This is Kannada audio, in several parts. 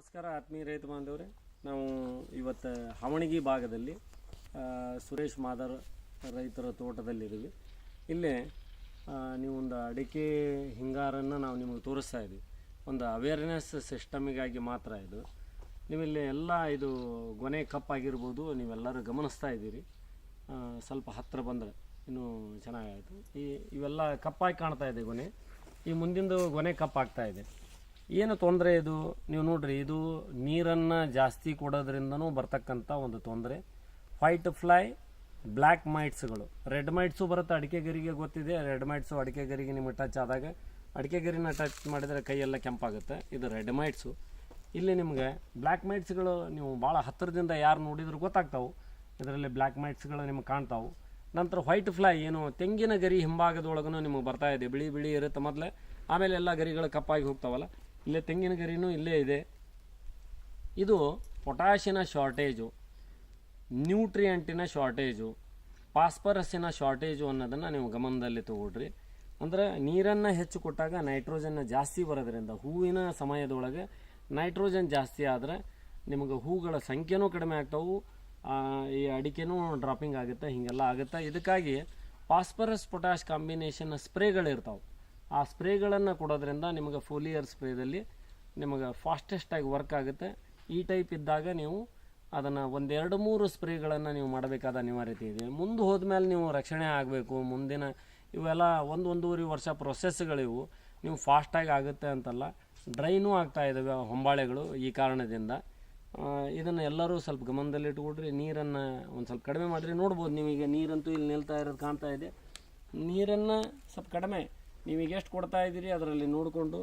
ನಮಸ್ಕಾರ ಆತ್ಮೀಯ ರೈತ ಬಾಂಧವ್ರೆ. ನಾವು ಇವತ್ತು ಹವಣಗಿ ಭಾಗದಲ್ಲಿ ಸುರೇಶ್ ಮಾದರ್ ರೈತರ ತೋಟದಲ್ಲಿದ್ದೀವಿ. ಇಲ್ಲೇ ನೀವೊಂದು ಅಡಿಕೆ ಹಿಂಗಾರನ್ನು ನಾವು ನಿಮಗೆ ತೋರಿಸ್ತಾ ಇದ್ದೀವಿ. ಒಂದು ಅವೇರ್ನೆಸ್ ಸಿಸ್ಟಮಿಗಾಗಿ ಮಾತ್ರ ಇದು. ನೀವಿಲ್ಲಿ ಎಲ್ಲ ಇದು ಗೊನೆ ಕಪ್ಪಾಗಿರ್ಬೋದು ನೀವೆಲ್ಲರೂ ಗಮನಿಸ್ತಾ ಇದ್ದೀರಿ. ಸ್ವಲ್ಪ ಹತ್ತಿರ ಬಂದರೆ ಇನ್ನೂ ಚೆನ್ನಾಗಾಯಿತು. ಈ, ಇವೆಲ್ಲ ಕಪ್ಪಾಗಿ ಕಾಣ್ತಾ ಇದೆ ಗೊನೆ. ಈ ಮುಂದಿಂದು ಗೊನೆ ಕಪ್ಪಾಗ್ತಾ ಇದೆ. ಏನು ತೊಂದರೆ ಇದು? ನೀವು ನೋಡ್ರಿ, ಇದು ನೀರನ್ನು ಜಾಸ್ತಿ ಕೊಡೋದ್ರಿಂದನೂ ಬರ್ತಕ್ಕಂಥ ಒಂದು ತೊಂದರೆ. ವೈಟ್ ಫ್ಲೈ ಬ್ಲ್ಯಾಕ್ ಮೈಟ್ಸ್ಗಳು ರೆಡ್ ಮೈಟ್ಸು ಬರುತ್ತೆ ಅಡಿಕೆ ಗರಿಗೆ ಗೊತ್ತಿದೆ. ರೆಡ್ ಮೈಟ್ಸು ಅಡಿಕೆ ಗರಿಗೆ ನಿಮಗೆ ಟಚ್ ಆದಾಗ ಅಡಿಕೆ ಗರಿನ ಟಚ್ ಮಾಡಿದರೆ ಕೈಯೆಲ್ಲ ಕೆಂಪಾಗುತ್ತೆ. ಇದು ರೆಡ್ ಮೈಟ್ಸು ಇಲ್ಲಿ ನಿಮಗೆ ಬ್ಲ್ಯಾಕ್ ಮೈಟ್ಸ್ಗಳು ನೀವು ಭಾಳ ಹತ್ತಿರದಿಂದ ಯಾರು ನೋಡಿದ್ರು ಗೊತ್ತಾಗ್ತಾವೆ. ಇದರಲ್ಲಿ ಬ್ಲ್ಯಾಕ್ ಮೈಟ್ಸ್ಗಳು ನಿಮಗೆ ಕಾಣ್ತಾವೆ. ನಂತರ ವೈಟ್ ಫ್ಲೈ ಏನು? ತೆಂಗಿನ ಗರಿ ಹಿಂಭಾಗದೊಳಗೂ ನಿಮಗೆ ಬರ್ತಾ ಇದೆ. ಬಿಳಿ ಬಿಳಿ ಇರುತ್ತೆ ಮೊದಲೇ. ಆಮೇಲೆ ಎಲ್ಲ ಗರಿಗಳು ಕಪ್ಪಾಗಿ ಹೋಗ್ತಾವಲ್ಲ. ಇಲ್ಲೇ ತೆಂಗಿನ ಗರಿನೂ ಇಲ್ಲೇ ಇದೆ. ಇದು ಪೊಟ್ಯಾಷಿನ ಶಾರ್ಟೇಜು, ನ್ಯೂಟ್ರಿಯಂಟಿನ ಶಾರ್ಟೇಜು ಫಾಸ್ಫರಸ್ಸಿನ ಶಾರ್ಟೇಜು ಅನ್ನೋದನ್ನು ನೀವು ಗಮನದಲ್ಲಿ ತಗೊಳ್ರಿ. ಅಂದ್ರೆ ನೀರನ್ನು ಹೆಚ್ಚು ಕೊಟ್ಟಾಗ ನೈಟ್ರೋಜನ್ನ ಜಾಸ್ತಿ ಬರೋದ್ರಿಂದ ಹೂವಿನ ಸಮಯದೊಳಗೆ ನೈಟ್ರೋಜನ್ ಜಾಸ್ತಿ ಆದರೆ ನಿಮಗೆ ಹೂಗಳ ಸಂಖ್ಯೆನೂ ಕಡಿಮೆ ಆಗ್ತಾವು ಈ ಅಡಿಕೆನೂ ಡ್ರಾಪಿಂಗ್ ಆಗುತ್ತೆ, ಹೀಗೆಲ್ಲ ಆಗುತ್ತೆ. ಇದಕ್ಕಾಗಿ ಫಾಸ್ಫರಸ್ ಪೊಟ್ಯಾಶ್ ಕಾಂಬಿನೇಷನ್ ಸ್ಪ್ರೇಗಳಿರ್ತಾವೆ. ಆ ಸ್ಪ್ರೇಗಳನ್ನು ಕೊಡೋದ್ರಿಂದ ನಿಮಗೆ ಫೋಲಿಯರ್ ಸ್ಪ್ರೇದಲ್ಲಿ ನಿಮಗೆ ಫಾಸ್ಟೆಸ್ಟಾಗಿ ವರ್ಕ್ ಆಗುತ್ತೆ. ಈ ಟೈಪ್ ಇದ್ದಾಗ ನೀವು ಅದನ್ನು ಒಂದೆರಡು ಮೂರು ಸ್ಪ್ರೇಗಳನ್ನು ನೀವು ಮಾಡಬೇಕಾದ ಅನಿವಾರ್ಯತೆ ಇದೆ. ಮುಂದೆ ಹೋದ್ಮೇಲೆ ನೀವು ರಕ್ಷಣೆ ಆಗಬೇಕು, ಮುಂದಿನ ಇವೆಲ್ಲ ಒಂದು ಒಂದೂವರೆ ವರ್ಷ ಪ್ರೊಸೆಸ್ಗಳಿವು ನೀವು ಫಾಸ್ಟಾಗಿ ಆಗುತ್ತೆ ಅಂತಲ್ಲ, ಡ್ರೈನೂ ಆಗ್ತಾ ಇದ್ದಾವೆ ಹೊಂಬಾಳೆಗಳು ಈ ಕಾರಣದಿಂದ. ಇದನ್ನು ಎಲ್ಲರೂ ಸ್ವಲ್ಪ ಗಮನದಲ್ಲಿ ಇಟ್ಕೊಡ್ರಿ ನೀರನ್ನು ಒಂದು ಸ್ವಲ್ಪ ಕಡಿಮೆ ಮಾಡಿರಿ. ನೋಡ್ಬೋದು ನೀವೀಗ ನೀರಂತೂ ಇಲ್ಲಿ ನಿಲ್ತಾ ಇರೋದು ಕಾಣ್ತಾ ಇದೆ. ನೀರನ್ನು ಸ್ವಲ್ಪ ಕಡಿಮೆ ನೀವೀಗ ಎಷ್ಟು ಕೊಡ್ತಾ ಇದ್ದೀರಿ ಅದರಲ್ಲಿ ನೋಡಿಕೊಂಡು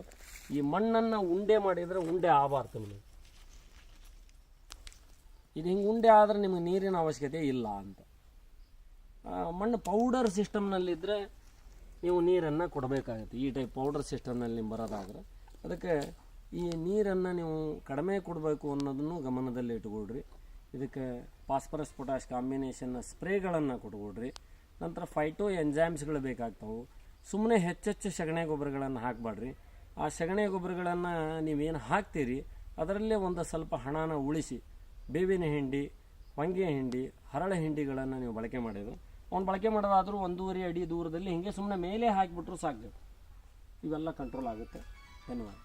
ಈ ಮಣ್ಣನ್ನು ಉಂಡೆ ಮಾಡಿದರೆ ಉಂಡೆ ಆಗಬಾರ್ದು ನಿಮಗೆ. ಇದು ಹಿಂಗೆ ಉಂಡೆ ಆದರೆ ನಿಮಗೆ ನೀರಿನ ಅವಶ್ಯಕತೆ ಇಲ್ಲ ಅಂತ. ಮಣ್ಣು ಪೌಡರ್ ಸಿಸ್ಟಮ್ನಲ್ಲಿದ್ದರೆ ನೀವು ನೀರನ್ನು ಕೊಡಬೇಕಾಗುತ್ತೆ. ಈ ಟೈಪ್ ಪೌಡರ್ ಸಿಸ್ಟಮ್ನಲ್ಲಿ ನೀವು ಬರೋದಾದ್ರೆ. ಅದಕ್ಕೆ ಈ ನೀರನ್ನು ನೀವು ಕಡಿಮೆ ಕೊಡಬೇಕು ಅನ್ನೋದನ್ನು ಗಮನದಲ್ಲಿ ಇಟ್ಕೊಳ್ರಿ. ಇದಕ್ಕೆ ಫಾಸ್ಫರಸ್ ಪೊಟ್ಯಾಶ್ ಕಾಂಬಿನೇಷನ್ ಸ್ಪ್ರೇಗಳನ್ನು ಕೊಟ್ಕೊಡ್ರಿ ನಂತರ ಫೈಟೋ ಎಂಜೈಮ್ಸ್ಗಳು ಬೇಕಾಗ್ತಾವೆ. ಸುಮ್ಮನೆ ಹೆಚ್ಚೆಚ್ಚು ಸಗಣಿ ಗೊಬ್ಬರಗಳನ್ನು ಹಾಕಬೇಡ್ರಿ. ಆ ಸಗಣಿ ಗೊಬ್ಬರಗಳನ್ನು ನೀವೇನು ಹಾಕ್ತೀರಿ, ಅದರಲ್ಲೇ ಒಂದು ಸ್ವಲ್ಪ ಹಣನ ಉಳಿಸಿ, ಬೇವಿನ ಹಿಂಡಿ, ಹೊಂಗೆ ಹಿಂಡಿ, ಹರಳ ಹಿಂಡಿಗಳನ್ನು ನೀವು ಬಳಕೆ ಮಾಡಿದ್ರು ಅವ್ನು ಬಳಕೆ ಮಾಡೋದಾದರೂ ಒಂದೂವರೆ ಅಡಿ ದೂರದಲ್ಲಿ ಹೀಗೆ ಸುಮ್ಮನೆ ಮೇಲೆ ಹಾಕಿಬಿಟ್ರೂ ಸಾಕು ಇವೆಲ್ಲ ಕಂಟ್ರೋಲ್ ಆಗುತ್ತೆ. ಧನ್ಯವಾದ.